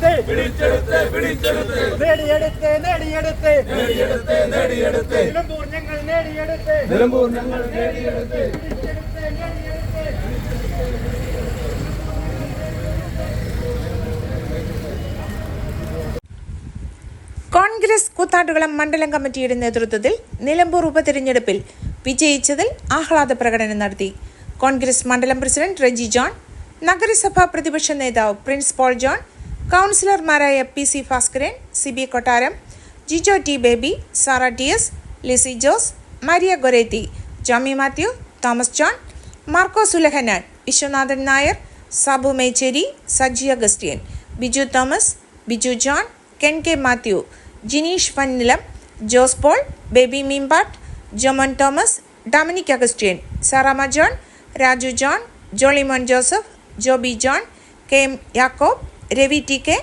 പിടിച്ചെടുത്ത് പിടിച്ചെടുത്ത് പിടിച്ചെടുത്ത്. നേടിയെടുത്ത് നേടിയെടുത്ത്. നേടിയെടുത്ത് നേടിയെടുത്ത്. നിലമ്പൂർ ഞങ്ങൾ നേടിയെടുത്ത്. നിലമ്പൂർ ഞങ്ങൾ നേടിയെടുത്ത്. നേടിയെടുത്ത്. കോൺഗ്രസ് കൂത്താട്ടുകുളം മണ്ഡലം കമ്മിറ്റിയുടെ നേതൃത്വത്തിൽ നിലമ്പൂർ ഉപതെരഞ്ഞെടുപ്പിൽ വിജയിച്ചതിൽ ആഹ്ലാദ പ്രകടനം നടത്തി. കോൺഗ്രസ് മണ്ഡലം പ്രസിഡന്റ് റെജി ജോൺ നഗരസഭാ പ്രതിപക്ഷ നേതാവ് പ്രിൻസ് പോൾ ജോൺ കൗൺസിലർമാരായ P C Bhaskaran C B Kottaram Jijo T Baby Sara T S Lissy Jose Maria Goretti Jomy Mathew Thomas John Marco Sulahanan Viswanathan Nair Sabu Mecheri Saji Augustine Biju Thomas Biju John Ken K Mathew Jineesh Vannilam Jose Paul Baby Meempattu Jomon Thomas Dominic Augustine Saramma John Raju John Jollymon Joseph Joby John K M Yakob Ravi T K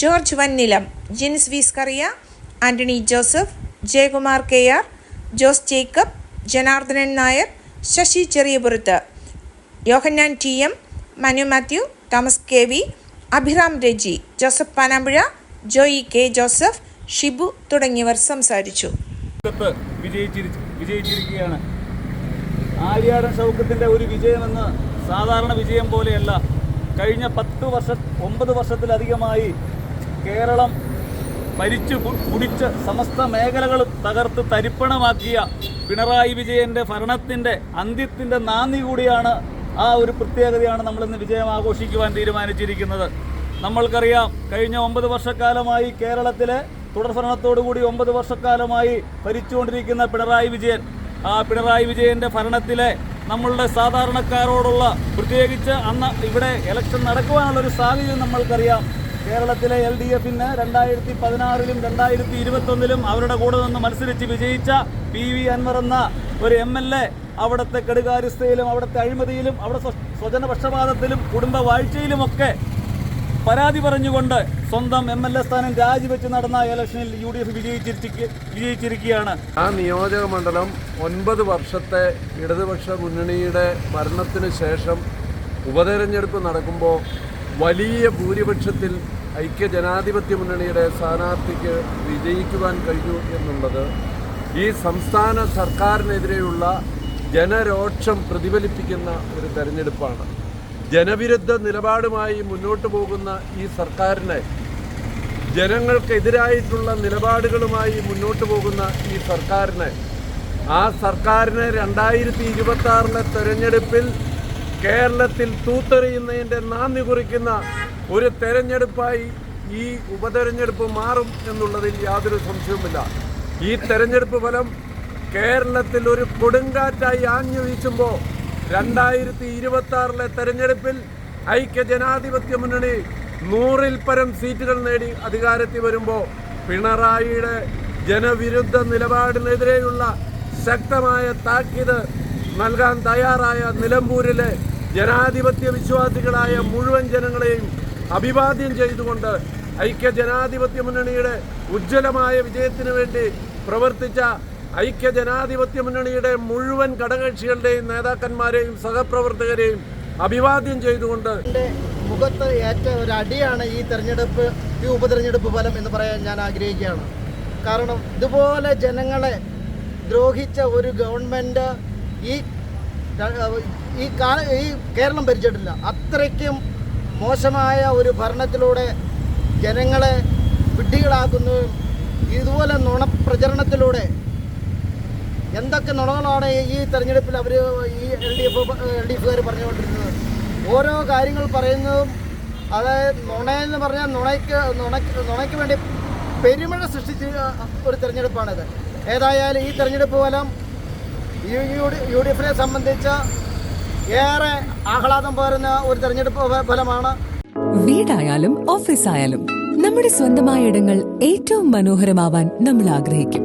George Vannilam Jins Veescaria Antony Joseph Jayakumar K R Jose Jacob Janardhanan Nair Sasi Cheriyapurath Yohannan T M Manu Mathew Thomas K V Abhiram Reji Joseph Panampuzha Joy K Joseph Shibu തുടങ്ങിയവർ സംസാരിച്ചു. ആര്യാടൻ സൗഖ്യത്തിന്റെ ഒരു വിജയമെന്ന് സാധാരണ വിജയം പോലെയല്ല കഴിഞ്ഞ പത്ത് വർഷ ഒമ്പത് വർഷത്തിലധികമായി കേരളം ഭരിച്ചു കുടിച്ച സമസ്ത മേഖലകളും തകർത്ത് തരിപ്പണമാക്കിയ പിണറായി വിജയന്റെ ഭരണത്തിന്റെ അന്ത്യത്തിന്റെ നാന്ദി കൂടിയാണ് ആ ഒരു പ്രത്യേകതയാണ് നമ്മളിന്ന് വിജയം ആഘോഷിക്കുവാൻ തീരുമാനിച്ചിരിക്കുന്നത്. നമ്മൾക്കറിയാം കഴിഞ്ഞ ഒമ്പത് വർഷക്കാലമായി കേരളത്തിലെ തുടർഭരണത്തോടുകൂടി ഒമ്പത് വർഷക്കാലമായി ഭരിച്ചുകൊണ്ടിരിക്കുന്ന പിണറായി വിജയൻ ആ പിണറായി വിജയന്റെ ഭരണത്തിലെ നമ്മളുടെ സാധാരണക്കാരോടുള്ള പ്രത്യേകിച്ച് അന്ന് ഇവിടെ ഇലക്ഷൻ നടക്കുവാനുള്ള ഒരു സാഹചര്യം നമ്മൾക്കറിയാം. കേരളത്തിലെ എൽ ഡി എഫിന് രണ്ടായിരത്തി പതിനാറിലും രണ്ടായിരത്തി ഇരുപത്തൊന്നിലും അവരുടെ കൂടെ നിന്ന് മത്സരിച്ച് വിജയിച്ച പി വി അൻവർ എന്ന ഒരു എം എൽ എ അവിടുത്തെ കെടുകാര്യസ്ഥയിലും അവിടുത്തെ അഴിമതിയിലും അവിടെ സ്വ- സ്വജനപക്ഷപാതത്തിലും കുടുംബ വാഴ്ചയിലുമൊക്കെ പരാതി പറഞ്ഞുകൊണ്ട് സ്വന്തം എം എൽ എ സ്ഥാനം രാജിവെച്ച് നടന്ന ഇലക്ഷനിൽ യു ഡി എഫ് വിജയിച്ചിരിക്കുകയാണ്. ആ നിയോജക മണ്ഡലം ഒൻപത് വർഷത്തെ ഇടതുപക്ഷ മുന്നണിയുടെ ഭരണത്തിന് ശേഷം ഉപതെരഞ്ഞെടുപ്പ് നടക്കുമ്പോൾ വലിയ ഭൂരിപക്ഷത്തിൽ ഐക്യ ജനാധിപത്യ മുന്നണിയുടെ സ്ഥാനാർത്ഥിക്ക് വിജയിക്കുവാൻ കഴിഞ്ഞു എന്നുള്ളത് ഈ സംസ്ഥാന സർക്കാരിനെതിരെയുള്ള ജനരോക്ഷം പ്രതിഫലിപ്പിക്കുന്ന ഒരു തെരഞ്ഞെടുപ്പാണ്. ജനവിരുദ്ധ നിലപാടുമായി മുന്നോട്ട് പോകുന്ന ഈ സർക്കാരിനെ ജനങ്ങൾക്കെതിരായിട്ടുള്ള നിലപാടുകളുമായി മുന്നോട്ട് പോകുന്ന ഈ സർക്കാരിനെ ആ സർക്കാരിനെ രണ്ടായിരത്തി ഇരുപത്തി ആറിലെ തെരഞ്ഞെടുപ്പിൽ കേരളത്തിൽ തൂത്തെറിയുന്നതിന്റെ നാന്ദി കുറിക്കുന്ന ഒരു തെരഞ്ഞെടുപ്പായി ഈ ഉപതെരഞ്ഞെടുപ്പ് മാറും എന്നുള്ളതിൽ യാതൊരു സംശയവുമില്ല. ഈ തെരഞ്ഞെടുപ്പ് ഫലം കേരളത്തിൽ ഒരു കൊടുങ്കാറ്റായി ആഞ്ഞു വീശുമ്പോൾ രണ്ടായിരത്തി ഇരുപത്തി ആറിലെ തെരഞ്ഞെടുപ്പിൽ ഐക്യ ജനാധിപത്യ മുന്നണി നൂറിൽ പരം സീറ്റുകൾ നേടി അധികാരത്തിൽ വരുമ്പോൾ പിണറായിയുടെ ജനവിരുദ്ധ നിലപാടിനെതിരെയുള്ള ശക്തമായ താക്കീത് നൽകാൻ തയ്യാറായ നിലമ്പൂരിലെ ജനാധിപത്യ വിശ്വാസികളായ മുഴുവൻ ജനങ്ങളെയും അഭിവാദ്യം ചെയ്തുകൊണ്ട് ഐക്യ ജനാധിപത്യ മുന്നണിയുടെ ഉജ്ജ്വലമായ വിജയത്തിന് വേണ്ടി പ്രവർത്തിച്ച ഐക്യ ജനാധിപത്യ മുന്നണിയുടെ മുഴുവൻ ഘടകകക്ഷികളുടെയും നേതാക്കന്മാരെയും സഹപ്രവർത്തകരെയും അഭിവാദ്യം ചെയ്തുകൊണ്ട് മുഖത്ത് ഏറ്റ ഒരു അടിയാണ് ഈ തെരഞ്ഞെടുപ്പ് ഈ ഉപതെരഞ്ഞെടുപ്പ് ഫലം എന്ന് പറയാൻ ഞാൻ ആഗ്രഹിക്കുകയാണ്. കാരണം ഇതുപോലെ ജനങ്ങളെ ദ്രോഹിച്ച ഒരു ഗവൺമെന്റ് ഈ ഈ ഈ കേരളം ഭരിച്ചിട്ടില്ല. അത്രയ്ക്കും മോശമായ ഒരു ഭരണത്തിലൂടെ ജനങ്ങളെ വിഡ്ഢികളാക്കുന്നതും ഇതുപോലെ നുണ പ്രചരണത്തിലൂടെ എന്തൊക്കെ നുണകളാണ് ഈ തെരഞ്ഞെടുപ്പിൽ അവർ ഈ L D F L D എഫുകാർ പറഞ്ഞുകൊണ്ടിരുന്നത്? ഓരോ കാര്യങ്ങൾ പറയുന്നതും അതായത് നുണയെന്ന് പറഞ്ഞാൽ നുണയ്ക്ക് നുണയ്ക്ക് നുണയ്ക്ക് വേണ്ടി പെരുമഴ സൃഷ്ടിച്ച ഒരു തെരഞ്ഞെടുപ്പാണിത്. ഏതായാലും ഈ തെരഞ്ഞെടുപ്പ് ഫലം യു ഡി എഫിനെ സംബന്ധിച്ച് ഏറെ ആഹ്ലാദം പകരുന്ന ഒരു തെരഞ്ഞെടുപ്പ് ഫലമാണ്. വീടായാലും ഓഫീസായാലും നമ്മുടെ സ്വന്തമായ ഇടങ്ങൾ ഏറ്റവും മനോഹരമാവാൻ നമ്മൾ ആഗ്രഹിക്കും.